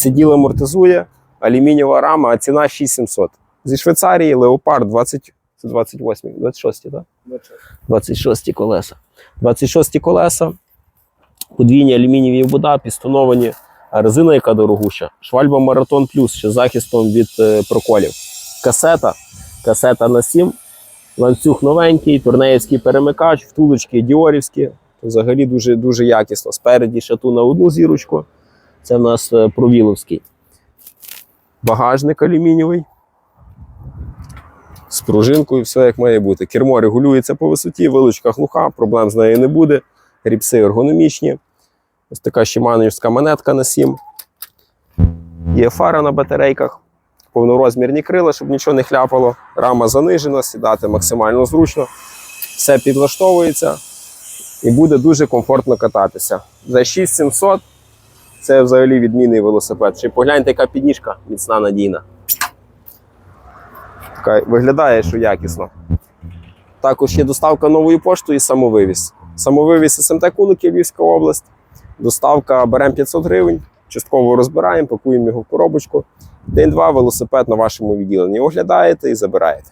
Це діло амортизує, алюмінієва рама, а ціна 6700. Зі Швейцарії Леопард 20, 28, 26, так? 26 колеса. 26 колеса, подвійні алюмінієві вода, пістоновані, резина, яка дорогуща. Швальба Маратон Плюс ще захистом від е, проколів. Касета, касета на 7, ланцюг новенький, турнеївський перемикач, втулочки діорівські. Взагалі дуже, дуже якісно. Спереді шату на одну зірочку. Це в нас е, провіловський. Багажник алюмінієвий. З пружинкою, все як має бути. Кермо регулюється по висоті, вилучка глуха, проблем з нею не буде. Ріпси ергономічні. Ось така щеманівська монетка на 7. Є фара на батарейках, повнорозмірні крила, щоб нічого не хляпало. Рама занижена, сідати максимально зручно. Все підлаштовується і буде дуже комфортно кататися. За 6700 це взагалі відмінний велосипед. Ще погляньте, яка підніжка міцна надійна. Така виглядає, що якісно. Також є доставка новою поштою і самовивіз. Самовивіз СМТ Кулики, Львівська область. Доставка беремо 500 гривень, частково розбираємо, пакуємо його в коробочку. День-два велосипед на вашому відділенні. Оглядаєте і забираєте.